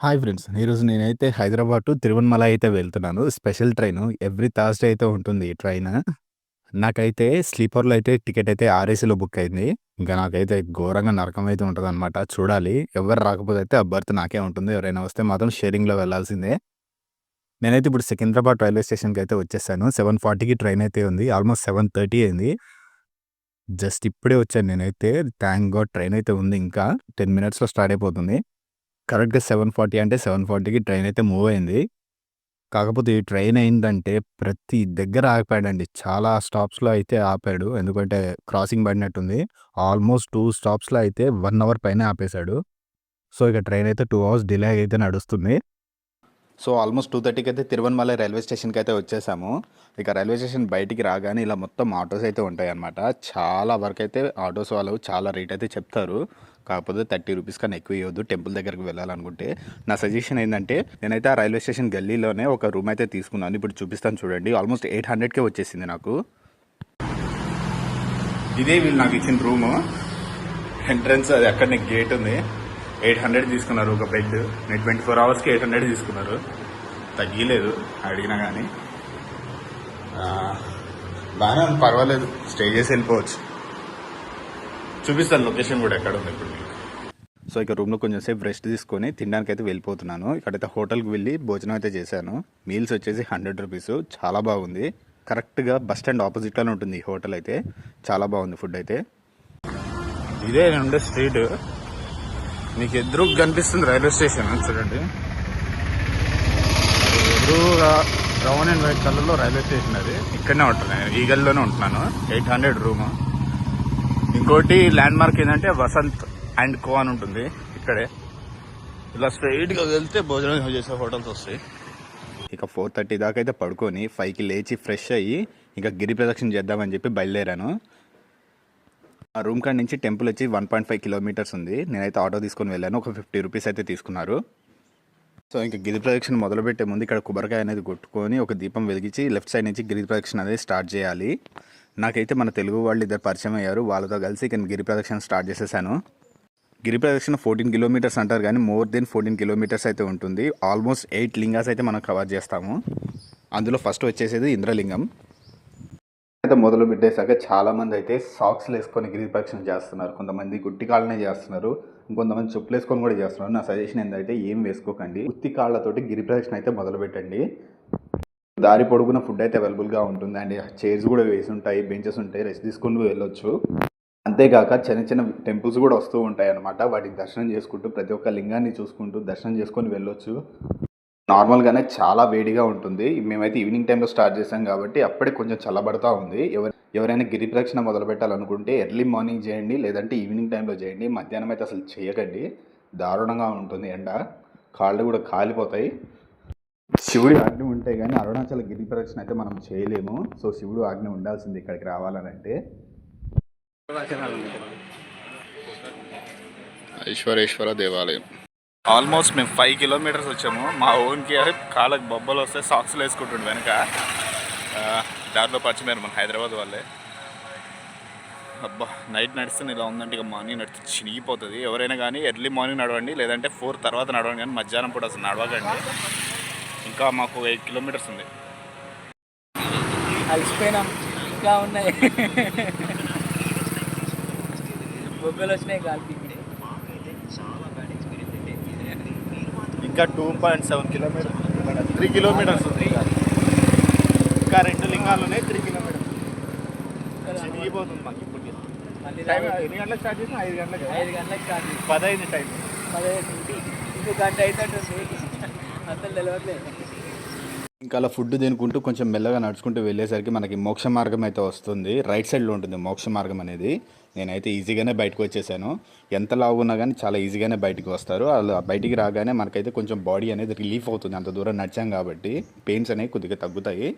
Hi friends. ఈరోజు నేనైతే Hyderabad to Tiruvannamalai అయితే వెళ్తున్నాను. Special train. ఎవ్రీ థర్స్‌డే అయితే ఉంటుంది ఈ ట్రైన్ నాకైతే స్లీపర్‌లో అయితే టికెట్ అయితే ఆర్‌ఏసీలో బుక్ అయింది. ఇంకా నాకైతే ఘోరంగా నరకం అయితే ఉంటదనమాట. చూడాలి. ఎవ్వరు రాకపోతే అయితే ఆ నాకే ఉంటుంది. ఎవరైనా వస్తే మాత్రం షేరింగ్‌లో వెళ్ళాల్సిందే. నేనైతే ఇప్పుడు సికింద్రాబాద్ రైల్వే స్టేషన్‌కి అయితే వచ్చేసాను. 7:40కి ట్రైన్ అయితే ఉంది. ఆల్మోస్ట్ 7:30 అయింది. జస్ట్ ఇప్పుడే వచ్చాను నేనైతే. థ్యాంక్ గాడ్ ట్రైన్ అయితే ఉంది ఇంకా. 10 మినిట్స్‌లో స్టార్ట్ అయిపోతుంది. కరెక్ట్‌గా 7:40 అంటే 7:40కి ట్రైన్ అయితే మూవ్ అయింది. కాకపోతే ఈ ట్రైన్ ఏంటంటే ప్రతి దగ్గర ఆగిపోయాడండి చాలా స్టాప్స్‌లో అయితే ఆపాడు. ఎందుకంటే క్రాసింగ్ పడినట్టుంది. ఆల్మోస్ట్ టూ స్టాప్స్‌లో అయితే వన్ అవర్ పైనే ఆపేశాడు. సో, ఇక ట్రైన్ అయితే టూ అవర్స్ డిలే అయితే నడుస్తుంది. సో, ఆల్మోస్ట్ 2:30కి అయితే తిరువణమలై రైల్వే స్టేషన్‌కి అయితే వచ్చేసాము. ఇక రైల్వే స్టేషన్ బయటికి రాగానే ఇలా మొత్తం ఆటోస్ అయితే ఉంటాయన్నమాట. చాలా వరకైతే ఆటోస్ వాళ్ళు చాలా రేట్ అయితే చెప్తారు. కాకపోతే 30 రూపీస్ కన్నా ఎక్కువ ఇవ్వద్దు టెంపుల్ దగ్గరికి వెళ్ళాలనుకుంటే. నా సజెషన్ ఏంటంటే నేనైతే ఆ రైల్వే స్టేషన్ గల్లీలోనే ఒక రూమ్ అయితే తీసుకున్నాను. ఇప్పుడు చూపిస్తాను చూడండి. ఆల్మోస్ట్ 800కే వచ్చేసింది నాకు. ఇదే వీళ్ళు నాకు ఇచ్చిన రూము. ఎంట్రన్స్ అది అక్కడనే గేట్ ఉంది. 800 తీసుకున్నారు ఒక బెడ్. నేను 24 అవర్స్‌కి 800 తీసుకున్నారు. తగ్గలేదు అడిగినా గానీ. ఆహ్, బానే ఉంది పర్వాలేదు. స్టే చేసి వెళ్ళిపోవచ్చు. చూపిస్తాను లొకేషన్ కూడా ఎక్కడ ఉంది ఇప్పుడు. సో, ఇక రూమ్‌లో కొంచెం సేపు రెస్ట్ తీసుకొని తినడానికైతే వెళ్ళిపోతున్నాను. ఇక్కడైతే హోటల్‌కి వెళ్ళి భోజనం అయితే చేశాను. మీల్స్ వచ్చేసి 100 రూపీస్ చాలా బాగుంది. కరెక్ట్‌గా బస్ స్టాండ్ ఆపోజిట్‌లోనే ఉంటుంది ఈ హోటల్ అయితే. చాలా బాగుంది ఫుడ్ అయితే. ఇదే ఉండే స్ట్రీట్. మీకు ఎదురు కనిపిస్తుంది రైల్వే స్టేషన్ చూడండి. ఎదురుగా బ్రౌన్ అండ్ వైట్ కలర్‌లో రైల్వే స్టేషన్ అది. ఇక్కడనే ఉంటున్నాను నేను. ఈ గల్లీలోనే ఉంటున్నాను. 800 రూము. ఇంకోటి ల్యాండ్ మార్క్ ఏంటంటే వసంత్ అండ్ కో అని ఉంటుంది ఇక్కడే. ఇలా స్ట్రైట్‌గా వెళ్తే భోజనం చేసే హోటల్స్ వస్తాయి. ఇక 4:30 దాకా అయితే పడుకొని ఫైవ్కి లేచి ఫ్రెష్ అయ్యి ఇక గిరి ప్రదక్షిణ చేద్దామని చెప్పి బయలుదేరాను. ఆ రూమ్ కాడ నుంచి టెంపుల్ వచ్చి 1.5 కిలోమీటర్స్ ఉంది. నేనైతే ఆటో తీసుకొని వెళ్ళాను. ఒక 50 రూపీస్ అయితే తీసుకున్నారు. సో, ఇంకా గిరి ప్రదక్షిణ మొదలుపెట్టే ముందు ఇక్కడ కొబ్బరికాయ అనేది కొట్టుకొని ఒక దీపం వెలిగించి లెఫ్ట్ సైడ్ నుంచి గిరి ప్రదక్షిణ అనేది స్టార్ట్ చేయాలి. నాకైతే మన తెలుగు వాళ్ళు ఇద్దరు పరిచయం అయ్యారు. వాళ్ళతో కలిసి ఇక గిరి ప్రదక్షిణ స్టార్ట్ చేసేసాను. గిరి ప్రదక్షిణ 14 కిలోమీటర్స్ అంటారు కానీ మోర్ దెన్ 14 కిలోమీటర్స్ అయితే ఉంటుంది. ఆల్మోస్ట్ ఎయిట్ లింగాస్ అయితే మనం కవర్ చేస్తాము. అందులో ఫస్ట్ వచ్చేసేది ఇంద్రలింగం. అయితే మొదలు పెట్టేశాక చాలామంది అయితే సాక్స్‌లు వేసుకొని గిరిపక్షణ చేస్తున్నారు. కొంతమంది గుట్టి కాళ్ళనే చేస్తున్నారు. ఇంకొంతమంది చెప్పులు వేసుకొని కూడా చేస్తున్నారు. నా సజెషన్ ఏంటంటే ఏం వేసుకోకండి. ఉత్తి కాళ్ళతోటి గిరిప్రదక్షిణ అయితే మొదలు పెట్టండి. దారి పొడుగున ఫుడ్ అయితే అవైలబుల్‌గా ఉంటుంది. అండ్ చైర్స్ కూడా వేసి ఉంటాయి. బెంచెస్ ఉంటాయి. రెస్ట్ తీసుకొని వెళ్ళొచ్చు. అంతేకాక చిన్న చిన్న టెంపుల్స్ కూడా వస్తూ ఉంటాయి అన్నమాట. వాటికి దర్శనం చేసుకుంటూ ప్రతి ఒక్క లింగాన్ని చూసుకుంటూ దర్శనం చేసుకొని వెళ్ళొచ్చు. నార్మల్‌గానే చాలా వేడిగా ఉంటుంది. మేమైతే ఈవినింగ్ టైంలో స్టార్ట్ చేసాం కాబట్టి అప్పుడే కొంచెం చల్లబడతా ఉంది. ఎవరు ఎవరైనా గిరి ప్రదక్షిణ మొదలు పెట్టాలనుకుంటే ఎర్లీ మార్నింగ్ చేయండి. లేదంటే ఈవినింగ్ టైంలో చేయండి. మధ్యాహ్నం అయితే అసలు చేయకండి. దారుణంగా ఉంటుంది ఎండ. కాళ్ళు కూడా కాలిపోతాయి. శివుడి ఆజ్ఞ ఉంటే కానీ అరుణాచల గిరి ప్రదక్షిణ అయితే మనం చేయలేము. సో, శివుడు ఆజ్ఞ ఉండాల్సింది ఇక్కడికి రావాలనంటే. ఐశ్వరేశ్వర దేవాలయం. ఆల్మోస్ట్ మేము ఫైవ్ కిలోమీటర్స్ వచ్చాము. మా ఓన్‌కి కాళ్ళకి బొబ్బలు వస్తే సాక్స్‌లు వేసుకుంటుండే వెనక. దారిలో పరిచయమయ్యారు మన హైదరాబాద్ వాళ్ళే. అబ్బా! నైట్ నడిస్తే ఇలా ఉందంటే ఇక మార్నింగ్ నడిస్తే చినిగిపోతుంది ఎవరైనా కానీ ఎర్లీ మార్నింగ్ నడవండి. లేదంటే ఫోర్ తర్వాత నడవండి కానీ మధ్యాహ్నం పూట అసలు నడవకండి. ఇంకా మాకు ఎయిట్ కిలోమీటర్స్ ఉంది. అలసిపోయినాం ఇంకా ఉన్నాయి బొబ్బలు వచ్చినాయి కాలికి ఇంకా 2.7 కిలోమీటర్స్ 3 కిలోమీటర్స్ ఉంది ఇంకా. రెండు లింగాలు ఉన్నాయి 3 కిలోమీటర్స్. చినిగిపోతుంది మాకు. మళ్ళీ టైం ఎన్ని గంటలకు స్టార్ట్ చేసినా 5 గంటలకు. ఐదు గంటలకు స్టార్ట్ చేసి 10 అయింది టైం. పదిహేను ఇంకో గంట అవుతుంటుంది అసలు తెలియట్లేదు ఇంకా అలా ఫుడ్ తినుకుంటూ కొంచెం మెల్లగా నడుచుకుంటూ వెళ్ళేసరికి మనకి మోక్ష మార్గం అయితే వస్తుంది. రైట్ సైడ్‌లో ఉంటుంది మోక్ష మార్గం అనేది. నేనైతే ఈజీగానే బయటకు వచ్చేసాను. ఎంత లావు ఉన్నా కానీ చాలా ఈజీగానే బయటికి వస్తారు. అలా బయటికి రాగానే మనకైతే కొంచెం బాడీ అనేది రిలీఫ్ అవుతుంది. అంత దూరం నడిచాం కాబట్టి పెయిన్స్ అనేవి కొద్దిగా తగ్గుతాయి.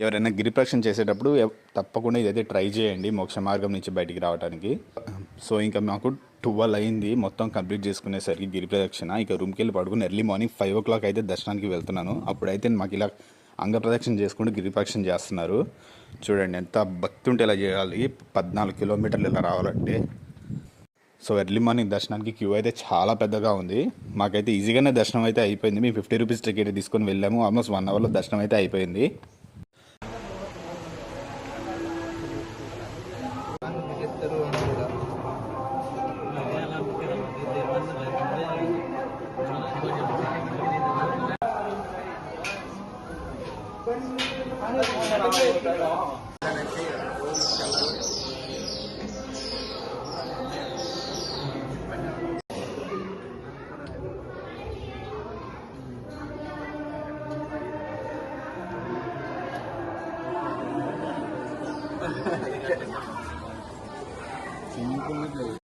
ఎవరైనా గిరిప్రక్షణ చేసేటప్పుడు తప్పకుండా ఇదైతే ట్రై చేయండి మోక్ష మార్గం నుంచి బయటికి రావడానికి. సో, ఇంకా మాకు 12 అయింది మొత్తం కంప్లీట్ చేసుకునేసరికి గిరి ప్రదక్షిణ. ఇక రూమ్‌కి వెళ్ళి పడుకుని ఎర్లీ మార్నింగ్ 5:00 అయితే దర్శనానికి వెళ్తున్నాను. అప్పుడైతే మాకు ఇలా అంగ ప్రదక్షిణ చేసుకుంటూ గిరి ప్రదక్షిణ చేస్తున్నారు. చూడండి ఎంత భక్తి ఉంటే ఇలా చేయాలి. 14 కిలోమీటర్లు ఇలా రావాలంటే. సో ఎర్లీ మార్నింగ్ దర్శనానికి క్యూ అయితే చాలా పెద్దగా ఉంది మాకైతే ఈజీగానే దర్శనం అయితే అయిపోయింది మేము ఫిఫ్టీ రూపీస్ టికెట్ తీసుకొని వెళ్ళాము ఆల్మోస్ట్ వన్ అవర్లో దర్శనం అయితే అయిపోయింది 哈哈哈！成功了。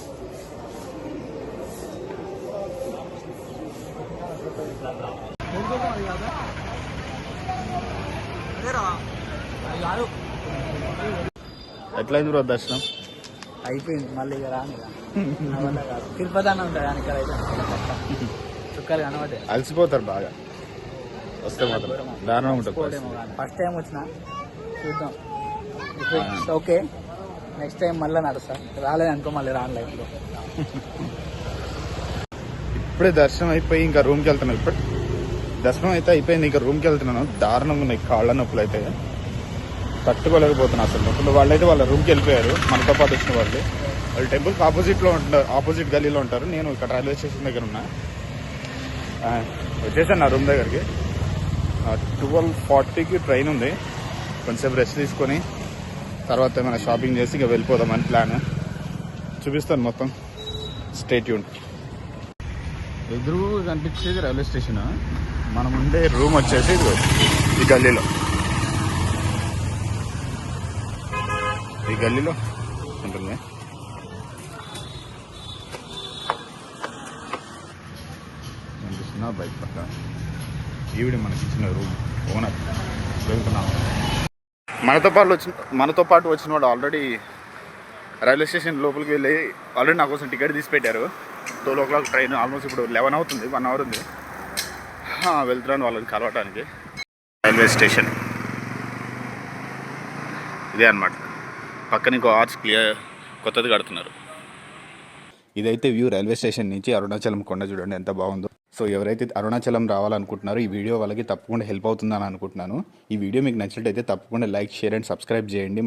ఎట్లయింది బ్రో దర్శనం? అయిపోయింది మళ్ళీ ఇక రాను. తిరుపతి అన్న ఉంటుంది కానీ ఇక్కడ అయితే. చుక్కలు కనబడ్డాయి. అలసిపోతారు బాగా. వస్తే మాత్రం. దారుణం ఉంటుంది ఫస్ట్ టైం వచ్చిన చూద్దాం. ఓకే నెక్స్ట్ టైం మళ్ళీ నడుస్తా. రాలేదు అనుకో మళ్ళీ రాను లైఫ్లో ఇప్పుడే దర్శనం అయిపోయి ఇంకా రూమ్కి వెళ్తున్నాను ఇప్పుడు దర్శనం అయితే అయిపోయింది. ఇంకా రూమ్కి వెళ్తున్నాను. దారుణంగా ఉన్నాయి. కాళ్ళ నొప్పులు అయితే తట్టుకోలేకపోతున్నా అసలు. నొప్పులు వాళ్ళైతే వాళ్ళ రూమ్కి వెళ్ళిపోయారు. మనతో పాటు వచ్చిన వాళ్ళు. వాళ్ళు టెంపుల్కి ఆపోజిట్లో ఉంటారు ఆపోజిట్ గల్లీలో ఉంటారు. నేను ఇక్కడ రైల్వే స్టేషన్ దగ్గర ఉన్నా. వచ్చేసాను నా రూమ్ దగ్గరికి. ట్వెల్వ్ ఫార్టీకి ట్రైన్ ఉంది. కొంచెంసేపు రెస్ట్ తీసుకొని తర్వాత ఏమైనా షాపింగ్ చేసి ఇక వెళ్ళిపోదామని ప్లాన్ చూపిస్తాను మొత్తం. స్టేట్ యూన్ ఎదురు కనిపించేది రైల్వే స్టేషన్ మనం ఉండే రూమ్ వచ్చేసి ఈ గల్లీలో. ఈ గల్లీలో ఉంటుంది. కనిపిస్తున్నా బైక్ పక్క. ఈవిడ మనకి ఇచ్చిన రూమ్ ఓనర్. వెళ్తున్నాం. మనతో పాటు వచ్చిన మనతో పాటు వచ్చిన వాడు ఆల్రెడీ రైల్వే స్టేషన్ లోపలికి వెళ్ళి ఆల్రెడీ నా కోసం టికెట్ తీసి పెట్టారు. Twelve o'clock train almost ఇప్పుడు లెవెన్ అవుతుంది వన్ అవర్ ఉంది. వెళ్తున్నాను వాళ్ళని కలవటానికి. Railway station. ఇదే అన్నమాట. పక్కన ఇంకో ఆర్చ్ క్లియర్ కొత్తది కడుతున్నారు. ఇదైతే వ్యూ రైల్వే స్టేషన్ నుంచి అరుణాచలం కొండ చూడండి ఎంత బాగుందో. సో ఎవరైతే అరుణాచలం రావాలనుకుంటున్నారో ఈ వీడియో వాళ్ళకి తప్పకుండా హెల్ప్ అవుతుందని అనుకుంటున్నాను. ఈ వీడియో మీకు నచ్చినట్టయితే తప్పకుండా లైక్ షేర్ అండ్ సబ్స్క్రైబ్ చేయండి.